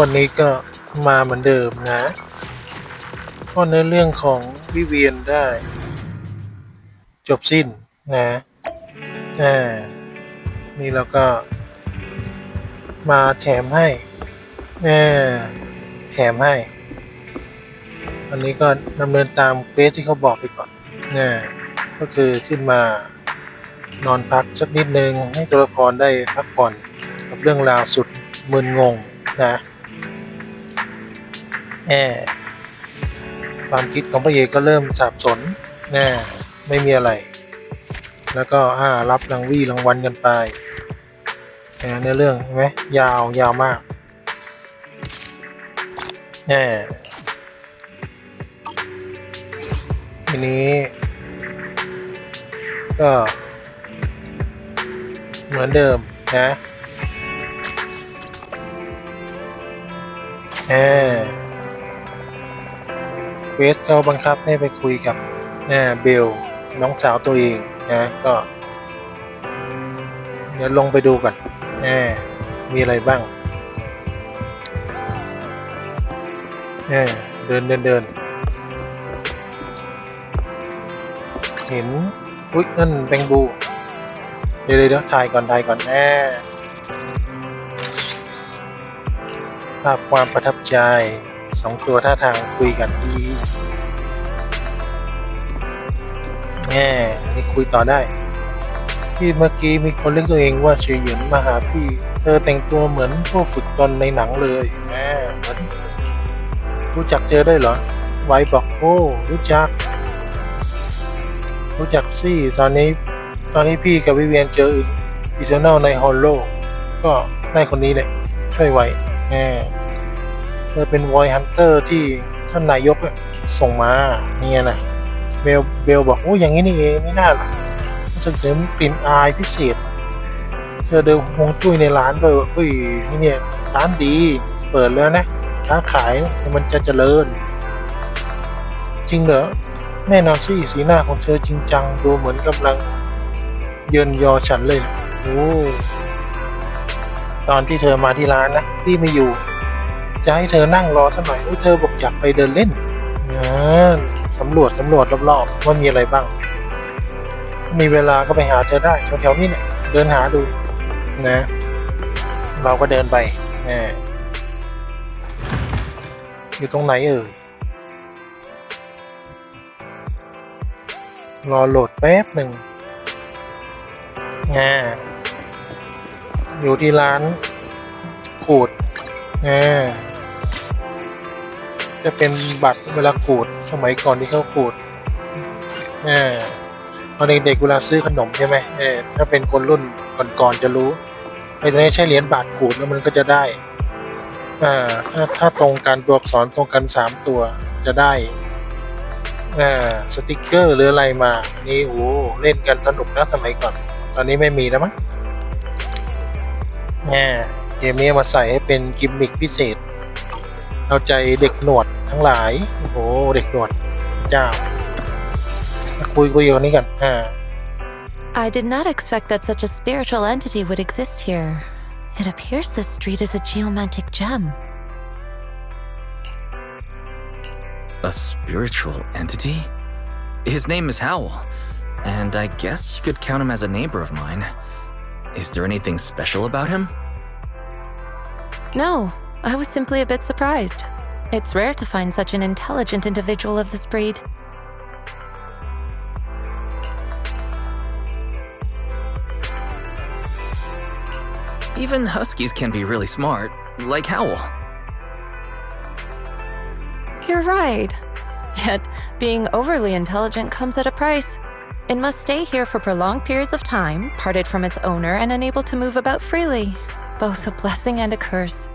วันนี้ก็มาเหมือนเดิมนะเพราะในเรื่องของวิเวียนได้ จบสิ้นนะอ่านี่เราก็ มาแถมให้อ่าแถมให้ อันนี้ก็ดำเนินตามเควสที่เขาบอกไปก่อนนะก็คือขึ้นมานอนพักสักนิดนึงให้ตัวละครได้พักผ่อนกับเรื่องราวสุดมึนงงนะ แอบความคิดของพระเอกก็เริ่มสับสนนะไม่มีอะไร แล้วก็อ่ารับรางวี่รางวัลกันไปนะในเรื่องเห็นไหมยาวยาวมากแน่ทีนี้ก็ เหมือนเดิมนะแอเว สเขาบังคับให้ไปคุยกับแน่เบลน้องสาวตัวเองนะก็ เดี๋ยวลงไปดูก่อนแน่มีอะไรบ้างแน่เดินเดินเดินเห็นอุ๊ยนั่นแบงบู เดี๋ยวเดี๋ยวถ่ายก่อนถ่ายก่อนแน่ภาพความประทับใจสองตัวท่าทางคุยกันดี แง่อันนี้คุยต่อได้พี่เมื่อกี้มีคนเรียกตัวเองว่าเฉยหยินมาหาพี่ เธอแต่งตัวเหมือนพวกฝึกตนในหนังเลยแม่เหมือนรู้จักเจอได้เหรอ ไวบอกโอ้รู้จัก รู้จักสิตอนนี้ ตอนนี้พี่กับวิเวียนเจออีเทอร์นลในฮอลโลก็ได้คนนี้เลยช่วยไว้แหมเธอเป็นวอยฮันเตอร์ที่ท่านนายกส่งมาเนี่ยนะ เบลเบลบอกโอ้อย่างนี้นี่เองไม่น่าหรอกรู้สึกถึงกลิ่นอายพิเศษ เธอเดินฮวงจุ้ยในร้านเลยว่าเฮ้ยที่เนี่ยร้านดี เปิดแล้วนะค้าขายมันจะเจริญ จริงเหรอแน่นอนสิสีหน้าของเธอจริงจังดูเหมือนกำลัง เยินยอฉันเลยนะโอ้ตอนที่เธอมาที่ร้านนะพี่ไม่อยู่ จะให้เธอนั่งรอสักหน่อยอุ๊ยเธอบอกอยากไปเดินเล่นอ่า สำรวจสำรวจรอบๆว่ามีอะไรบ้าง มีเวลาก็ไปหาเธอได้แถวๆนี้เนี่ยเดินหาดูนะ เราก็เดินไปแหมอยู่ตรงไหนเอ่ยรอโหลดแป๊บหนึ่งอ่าอยู่ที่ร้านขูดอ่า จะเป็นบัตรเวลาขูดสมัยก่อนที่เขาขูดอ่าตอนเด็กๆเวลาซื้อขนมใช่ไหมเออถ้าเป็นคนรุ่นก่อนๆจะรู้ไอ้ตัวนี้ใช้เหรียญบาทขูดแล้วมันก็จะได้อ่าถ้าถ้าตรงกันตัวอักษรตรงกันสามตัวจะได้อ่าสติกเกอร์หรืออะไรมา นี่โอ้เล่นกันสนุกนะสมัยก่อน ตอนนี้ไม่มีแล้วมั้งแง่เกมนี้มาใส่ให้เป็นกิมมิคพิเศษ เอาใจเด็กหนวดทั้งหลาย โอ้โห เด็กหนวดเจ้ามาคุยคุยกันนี้กันอ่า I did not expect that such a spiritual entity would exist here. It appears this street is a geomantic gem. A spiritual entity? His name is Howl, and I guess you could count him as a neighbor of mine. Is there anything special about him? No, I was simply a bit surprised. It's rare to find such an intelligent individual of this breed. Even huskies can be really smart, like Howl. You're right. Yet, being overly intelligent comes at a price. It must stay here for prolonged periods of time, parted from its owner, and unable to move about freely. Both a blessing and a curse.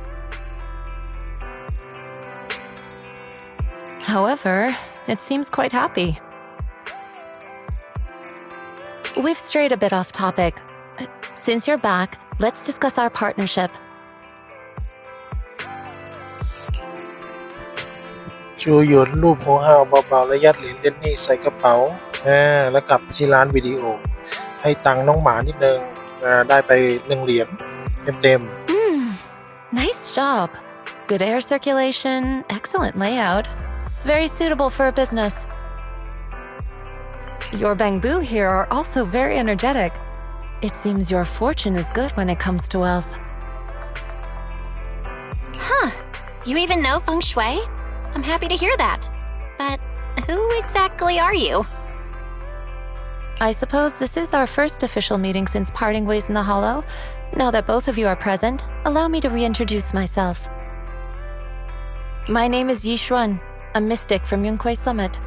However, it seems quite happy. We've strayed a bit off topic. Since you're back, let's discuss our partnership. ชูหยวนรูปหัวห้าวเบาๆและยัดเหรียญเจนนี่ใส่กระเป๋าอ่าแล้วกลับไปที่ร้านวิดีโอ ให้ตังค์น้องหมานิดนึง อ่าได้ไปหนึ่งเหรียญเต็ม Hmm, nice job. Good air circulation, excellent layout. Very suitable for a business. Your bamboo here are also very energetic. It seems your fortune is good when it comes to wealth. Huh. You even know feng shui? I'm happy to hear that. But who exactly are you? I suppose this is our first official meeting since parting ways in the Hollow. Now that both of you are present, allow me to reintroduce myself. My name is Yi Xuan, a mystic from Yunquei Summit.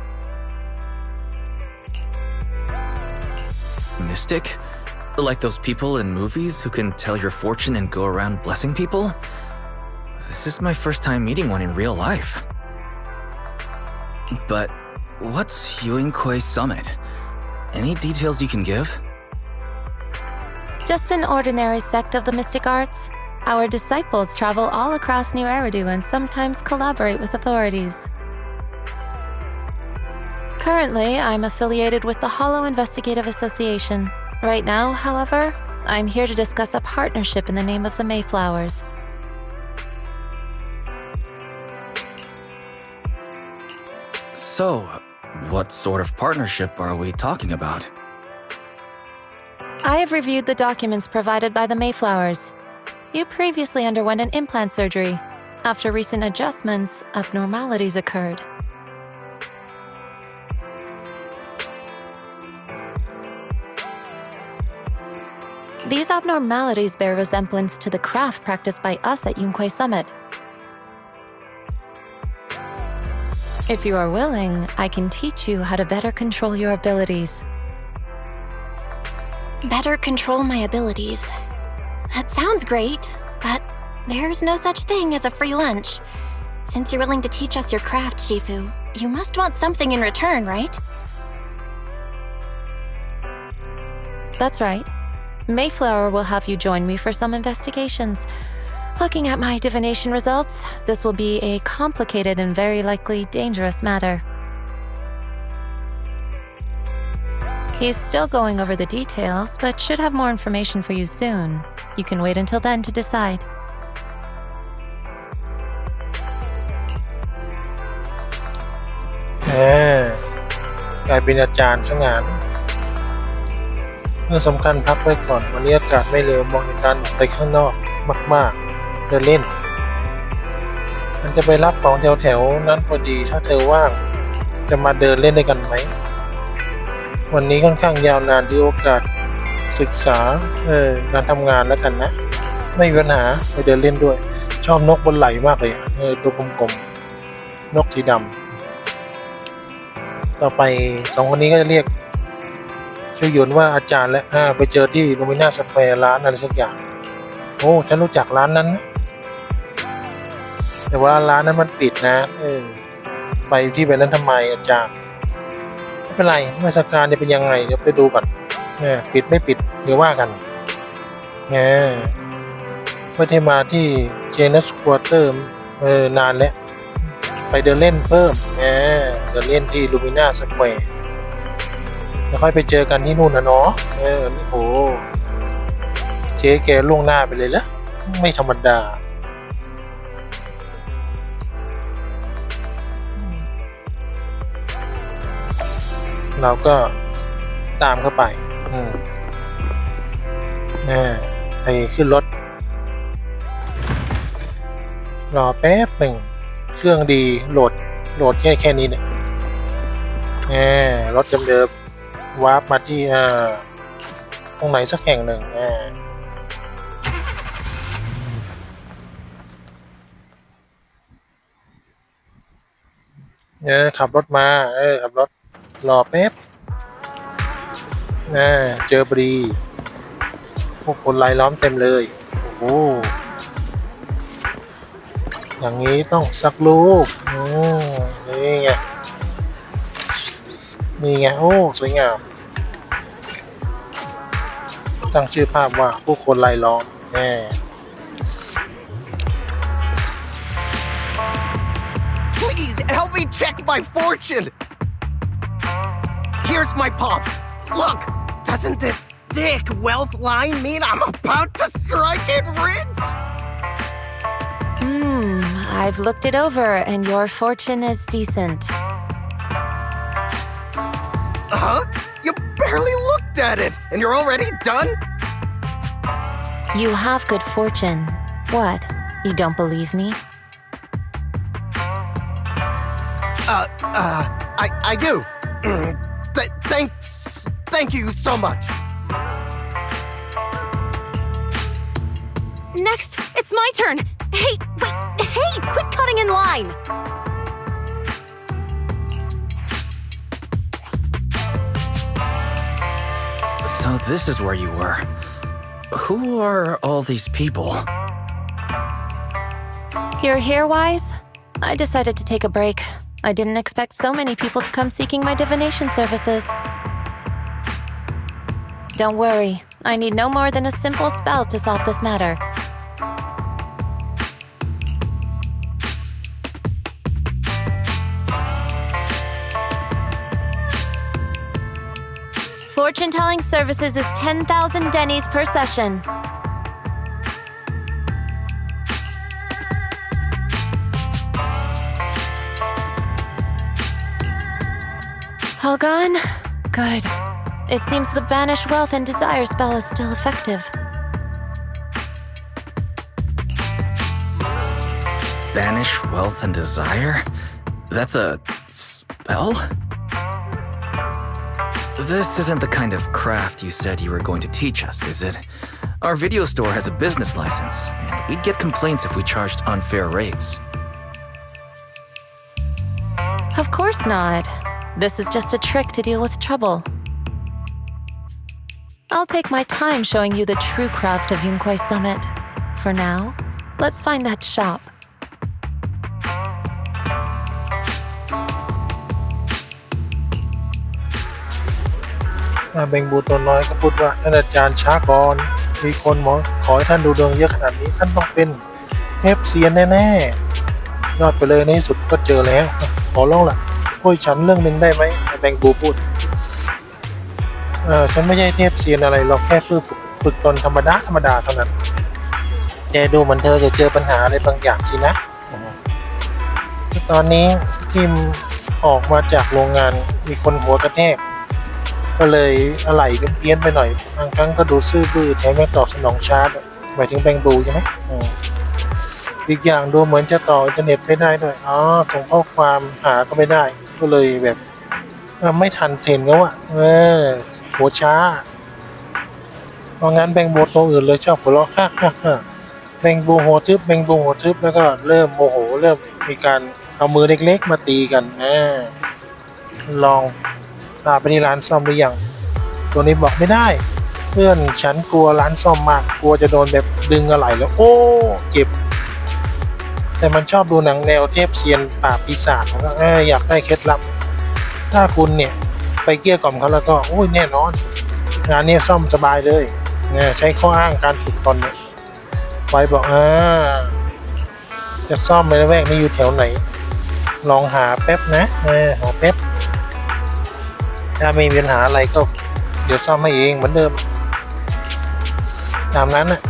Mystic? Like those people in movies who can tell your fortune and go around blessing people? This is my first time meeting one in real life. But what's Yuan Summit? Any details you can give? Just an ordinary sect of the mystic arts. Our disciples travel all across New Eridu and sometimes collaborate with authorities. Currently, I'm affiliated with the Hollow Investigative Association. Right now, however, I'm here to discuss a partnership in the name of the Mayflowers. So, what sort of partnership are we talking about? I have reviewed the documents provided by the Mayflowers. You previously underwent an implant surgery. After recent adjustments, abnormalities occurred. These abnormalities bear resemblance to the craft practiced by us at Yunquei Summit. If you are willing, I can teach you how to better control your abilities. Better control my abilities. That sounds great, but there's no such thing as a free lunch. Since you're willing to teach us your craft, Shifu, you must want something in return, right? That's right. Mayflower will have you join me for some investigations. Looking at my divination results, this will be a complicated and very likely dangerous matter. He's still going over the details, but should have more information for you soon. You can wait until then to decide. แหมกลายเป็นอาจารย์ซะงานเ รื่องสำคัญพักไว้ก่อนวันนี้อากาศไม่เร็วมองเห็นการออกไปข้างนอกมาก ๆ เดินเล่น มันจะไปรับของแถวๆนั้นพอดีถ้าเธอว่าง จะมาเดินเล่นด้วยกันไหม วันนี้ค่อนข้างยาวนานที่โอกาสศึกษาเออการทำงานแล้วกันนะ ไม่มีปัญหาไปเดินเล่นด้วย ชอบนกบนไหลมากเลยเออตัวกลมๆนกสีดำต่อไปสองคนนี้ก็จะเรียก ชื่อยนว่าอาจารย์และอาไปเจอที่โนมิน่าสแควร์ร้านอะไรสักอย่าง โอ้ฉันรู้จักร้านนั้นนะแต่ว่าร้านนั้นมันปิดนะ เออ ไปที่แบบนั้นทำไมอาจารย์ ไม่เป็นไรมื่อสการจะเป็นยังไงเดี๋ยวไปดูก่อนเนี่ยปิดไม่ปิดเดี๋ยวว่ากันแงไม่ได้มาที่เจนัสควอเตอร์เออนานแล้ว ไปเดินเล่นเพิ่มแหมเดินเล่นที่ลูมิน่าสแควร์ แล้วค่อยไปเจอกันที่นู่นนะเนาะเออโหเจ๊แกล่วงหน้าไปเลยละไม่ธรรมดาเราก็ตามเข้าไป อืมอ่าไปขึ้นรถ รอแป๊บหนึ่ง เครื่องดีโหลด โหลดแค่แค่นี้เนี่ยแหมรถเดิมๆ วาร์ปมาที่อ่าตรงไหนสักแห่งหนึ่งอ่าเออขับรถมา เออขับรถรอแป๊บอ่าเจอบรี พวกคนไล่ล้อมเต็มเลย โอ้โหอย่างนี้ต้องสักลูกโอ้นี่ไง นี่ไง โอ้ สวยงาม ตั้งชื่อภาพว่าผู้คนไล่ล้อมแน่ Please help me check my fortune. Here's my pop. Look, doesn't this thick wealth line mean I'm about to strike it rich? Hmm, I've looked it over, and your fortune is decent. Huh? You barely looked at it, and you're already done? You have good fortune. What? You don't believe me? Uh, uh, I, I do. Th- thanks, thank you so much. Next, it's my turn. Hey, wait, hey, quit cutting in line. So this is where you were. Who are all these people? You're here, Wise? I decided to take a break. I didn't expect so many people to come seeking my divination services. Don't worry, I need no more than a simple spell to solve this matter. Telling services is 10,000 dennies per session. All gone? Good. It seems the Banish Wealth and Desire spell is still effective. Banish wealth and desire? That's a spell? This isn't the kind of craft you said you were going to teach us, is it? Our video store has a business license, and we'd get complaints if we charged unfair rates. Of course not. This is just a trick to deal with trouble. I'll take my time showing you the true craft of Yunquai Summit. For now, let's find that shop. อ่าเบงบูตัวน้อยก็พูดว่าท่านอาจารย์ช้าก่อนมีคนหมอขอให้ท่านดูดวงเยอะขนาดนี้ท่านต้องเป็นเทพเซียนแน่ๆยอดไปเลยในที่สุดก็เจอแล้ว ขอร้องล่ะช่วยฉันเรื่องหนึ่งได้ไหมแบงบูพูดเออฉันไม่ใช่เทพเซียนอะไรเราแค่เพื่อฝึกฝึกตนธรรมดาธรรมดาเท่านั้นแต่ดูเหมือนเธอจะเจอปัญหาอะไรบางอย่างสินะตอนนี้ทีมออกมาจากโรงงานมีคนหัวกระแทก ก็เลยอะไหล่เพี้ยนๆไปหน่อยบางครั้งก็ดูซื่อบื้อแถมยังตอบสนองช้าด้วยหมายถึงแบงบูใช่ไหมอืมอีกอย่างดูเหมือนจะต่ออินเทอร์เน็ตไม่ได้ด้วยอ๋อส่งข้อความหาก็ไม่ได้ ก็เลยแบบเออไม่ทันเทรนเขาอะเออหัวช้าเพราะงั้นแบงบูตัวอื่นเลยชอบหัวเราะฮ่าฮ่าฮ่าแบงบูหัวทึบแบงบูหัวทึบแล้วก็เริ่มโมโหเริ่มมีการเอามือเล็กๆมาตีกันนะลอง พาไปที่ร้านซ่อมหรือยังตัวนี้บอกไม่ได้ เพื่อนฉันกลัวร้านซ่อมมากกลัวจะโดนแบบดึงอะไรแล้ว โอ้เจ็บ แต่มันชอบดูหนังแนวเทพเซียนปราปีศาจแล้วก็เอออยากได้เคล็ดลับ ถ้าคุณเนี่ย ไปเกลี้ยกล่อมเขาแล้วก็โอ้ยแน่นอนงานนี้ซ่อมสบายเลยเนี่ยใช้ข้ออ้างการฝึกตนเนี่ยไว้บอกอ่าจะซ่อมในละแวกนี้อยู่แถวไหน ลองหาแป๊บนะเออหาแป๊บ ถ้าไม่มีปัญหาอะไรก็ เดี๋ยวซ่อมให้เองเหมือนเดิม ตามนั้นน่ะ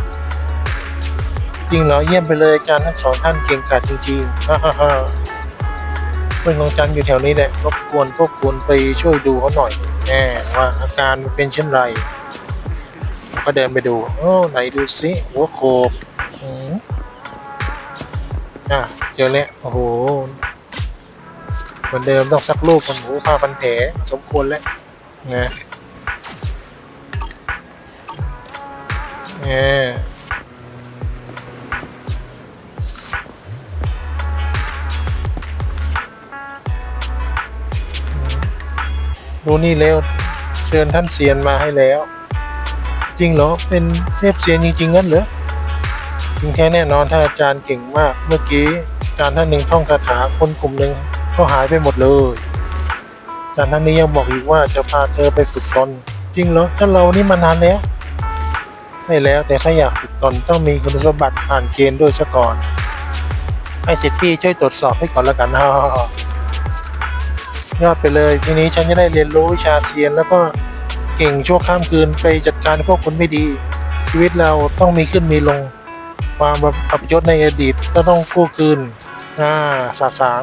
จริงเหรอเยี่ยมไปเลยอาจารย์ทั้งสองท่านเก่งกาจจริงๆฮ่าฮ่าฮ่าเพื่อนของจันอยู่แถวนี้แหละรบกวนพวกคุณไปช่วยดูเขาหน่อยแน่ว่าอาการมันเป็นเช่นไรก็เดินไปดูโอ้ไหนดูสิหัวโขกอะเจอแล้วโอ้โห เหมือนเดิมต้องซักรูปคนหูผ้าพันแผลสมควรแล้วนะเออดูนี่เร็วเชิญท่านเซียนมาให้แล้ว จริงเหรอเป็นเทพเซียนจริงๆงั้นเหรอจริงแค่แน่นอนท่านอาจารย์เก่งมากเมื่อกี้อาจารย์ท่านหนึ่งท่องคาถาคนกลุ่มหนึ่ง เขาหายไปหมดเลย จากนั้นนี้ยังบอกอีกว่าจะพาเธอไปฝึกตน จริงเหรอถ้าเรานี่มานานแล้วใช่แล้วแต่ถ้าอยากฝึกตนต้องมีคุณสมบัติผ่านเกณฑ์ด้วยซะก่อนให้สิทธิ์พี่ช่วยตรวจสอบให้ก่อนละกันฮ่ายอดไปเลย ทีนี้ฉันจะได้เรียนรู้วิชาเซียน แล้วก็เก่งชั่วข้ามคืนไปจัดการพวกคนไม่ดี ชีวิตเราต้องมีขึ้นมีลง ความแบบอับยศในอดีตก็ต้องกู้คืน อ่าสาสาง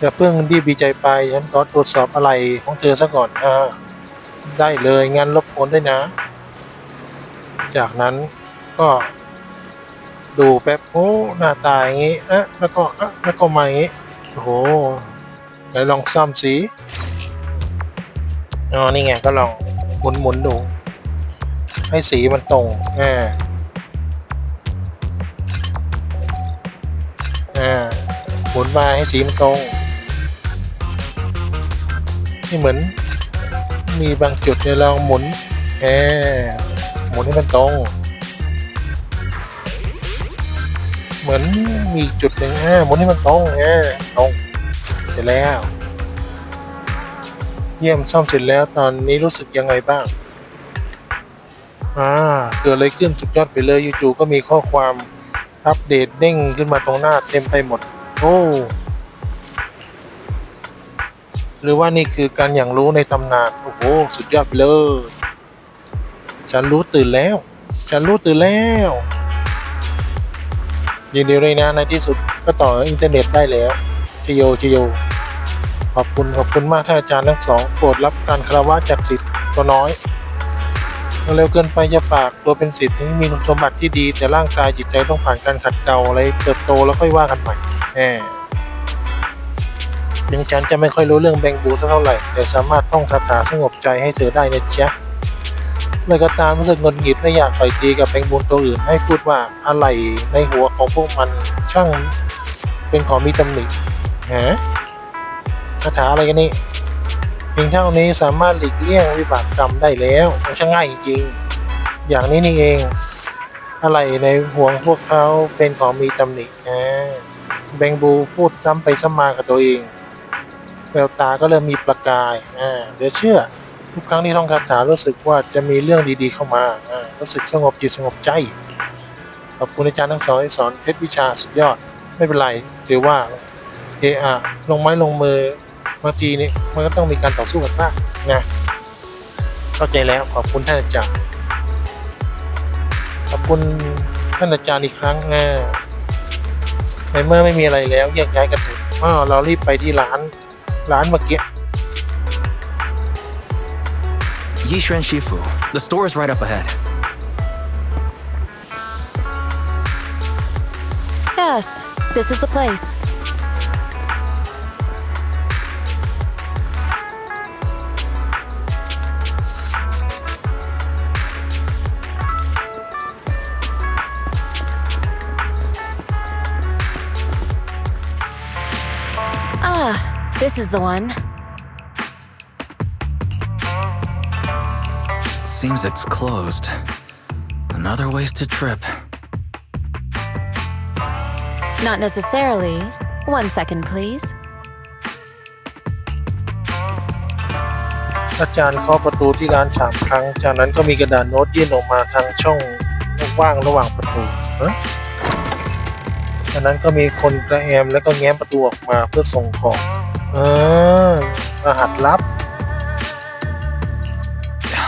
อย่าเพิ่งรีบดีใจไปฉันขอตรวจสอบอะไรของเธอซะก่อนอ่าได้เลยงั้นรบกวนด้วยนะ จากนั้นก็ ดูแป๊บโอ้หน้าตาอย่างงี้อะแล้วก็อะแล้วก็มาอย่างงี้โอ้โหไหนลองซ่อมสีอ๋อนี่ไงก็ลองหมุนหมุนดู ให้สีมันตรงอ่าอ่าหมุนมาให้สีมันตรง นี่เหมือน มีบางจุดเนี่ยลองหมุนแอหมุนให้มันตรง เหมือนมีจุดหนึ่งอ่าหมุนให้มันตรงอ่าตรงเสร็จแล้ว เยี่ยมซ่อมเสร็จแล้วตอนนี้รู้สึกยังไงบ้างอ่าเกิดอะไรขึ้นสุดยอดไปเลยอยู่ๆก็มีข้อความอัปเดตเด้งขึ้นมาตรงหน้าเต็มไปหมด โอ้ หรือว่านี่คือการอย่างรู้ในตำนาน โอ้โห สุดยอดไปเลย ฉันรู้ตื่นแล้ว ฉันรู้ตื่นแล้วยินดีเลยนะในที่สุดก็ต่ออินเทอร์เน็ตได้แล้วชโยชโย ขอบคุณขอบคุณมากท่านอาจารย์ทั้งสองโปรดรับการคารวะจากสิทธิ์ตัวน้อยเร็วเกินไปจะฝากตัวเป็นสิทธิ์ถึงมีคุณสมบัติที่ดี แต่ร่างกายจิตใจต้องผ่านการขัดเกลาอะไรเติบโตแล้วค่อยว่ากันใหม่แหม ถึงฉันจะไม่ค่อยรู้เรื่องแบงบูสักเท่าไหร่ แต่สามารถท่องคาถาสงบใจให้เธอได้นะจ๊ะเลยก็ตามรู้สึกงุดหงิดและอยากต่อยตีกับแบงบูตัวอื่น ให้พูดว่าอะไรในหัวของพวกมันช่างเป็นของมีตำหนิฮะคาถาอะไรกันนี่เพียงเท่านี้สามารถหลีกเลี่ยงวิบากกรรมได้แล้วมันช่างง่ายจริงๆ อย่างนี้นี่เอง อะไรในห่วงพวกเขาเป็นของมีตำหนิอ่าแบงบูพูดซ้ำไปซ้ำมากับตัวเอง แววตาก็เริ่มมีประกายอ่าเดี๋ยวเชื่อ ทุกครั้งที่ท่องคาถารู้สึกว่าจะมีเรื่องดีๆเข้ามาอ่ารู้สึกสงบจิตสงบใจขอบคุณอาจารย์ทั้งสองที่สอนเพชรวิชาสุดยอดไม่เป็นไรถือว่าเออลงไม้ลงมือบางทีนี่มันก็ต้องมีการต่อสู้กันบ้างนะเข้าใจแล้วขอบคุณท่านอาจารย์ขอบคุณท่านอาจารย์อีกครั้งนะในเมื่อไม่มีอะไรแล้วแยกย้ายกันเถอะอ้าวเรารีบไปที่ร้าน ร้านเมื่อกี้ Yishuan Shifu. The store is right up ahead. Yes, this is the place. This is the one. Seems it's closed. Another wasted trip. Not necessarily. One second, please. อาจารย์เคาะประตูที่ร้านสามครั้ง จากนั้นก็มีกระดาษโน้ตยื่นออกมาทางช่องว่างระหว่างประตูเฮ้ยจากนั้นก็มีคนกระแอมแล้วก็แง้มประตูออกมาเพื่อส่งของ เออรหัสลับ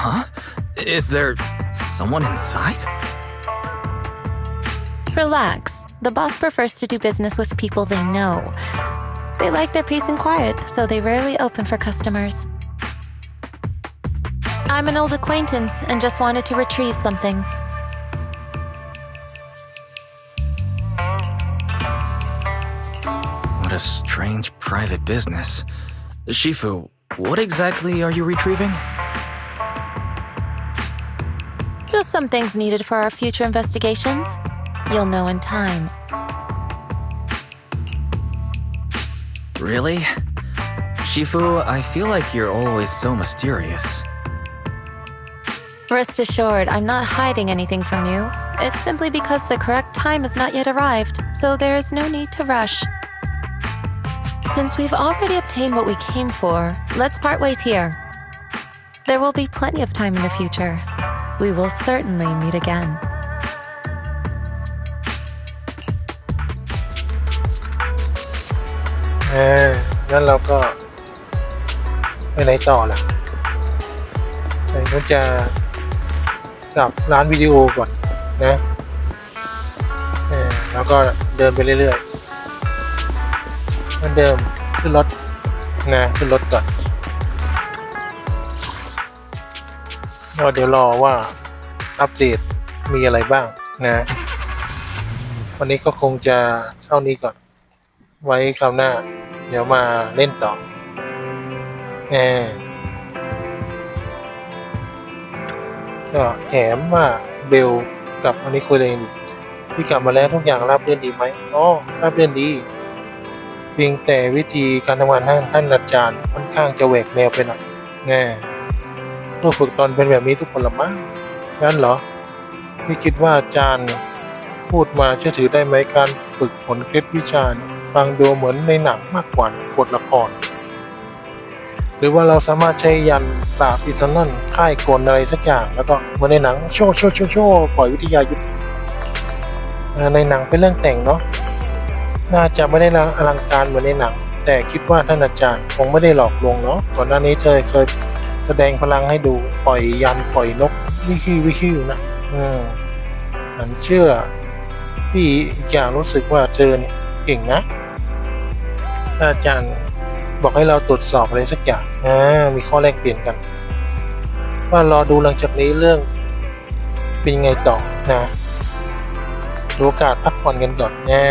Huh? Is there someone inside? Relax. The boss prefers to do business with people they know. They like their peace and quiet, so they rarely open for customers. I'm an old acquaintance and just wanted to retrieve something. What a strange private business. Shifu, what exactly are you retrieving? Just some things needed for our future investigations. You'll know in time. Really? Shifu, I feel like you're always so mysterious. Rest assured, I'm not hiding anything from you. It's simply because the correct time has not yet arrived, so there is no need to rush. Since we've already obtained what we came for, let's part ways here. There will be plenty of time in the future. We will certainly meet again. เอองั้นเราก็ไปไหนต่อล่ะใช่ก็จะกลับร้านวิดีโอก่อนนะเออ แล้วก็เดินไปเรื่อยๆเห มือนเดิมขึ้นรถนะขึ้นรถก่อนก็เดี๋ยวรอว่าอัปเดตมีอะไรบ้างนะ วันนี้ก็คงจะเท่านี้ก่อน ไว้คราวหน้า เดี๋ยวมาเล่นต่อแหมก็แถมว่าเบลกับอันนี้คุยเลยนี่พี่กลับมาแล้วทุกอย่างราบรื่นดีไหมอ๋อราบรื่นดี เพียงแต่วิธีการทำงานท่านท่านอาจารย์ค่อนข้างจะแหวกแนวไปหน่อยแง่ผู้ฝึกตอนเป็นแบบนี้ทุกคนละมั้งงั้นเหรอพี่คิดว่าอาจารย์พูดมาเชื่อถือได้ไหมการฝึกฝนเคล็ดวิชาฟังดูเหมือนในหนังมากกว่าบทละคร หรือว่าเราสามารถใช้ยันปราบอิทนั่นค่ายกลอะไรสักอย่างแล้วก็เหมือนในหนังโชว์โชว์โชว์โชว์ปล่อยวิทยายุทธในหนังเป็นเรื่องแต่งเนาะ น่าจะไม่ได้อลังการเหมือนในหนัง แต่คิดว่าท่านอาจารย์คงไม่ได้หลอกลวงเนาะก่อนหน้านี้เธอเคยแสดงพลังให้ดูปล่อยยันปล่อยนกวิคิววิคิวนะอืมฉันเชื่อพี่อีกอย่างรู้สึกว่าเธอเนี่ยเก่งนะท่านอาจารย์บอกให้เราตรวจสอบอะไรสักอย่างอ่ามีข้อแลกเปลี่ยนกัน ว่ารอดูหลังจากนี้เรื่องเป็นยังไงต่อนะดูโอกาสพักผ่อนกันก่อนแน่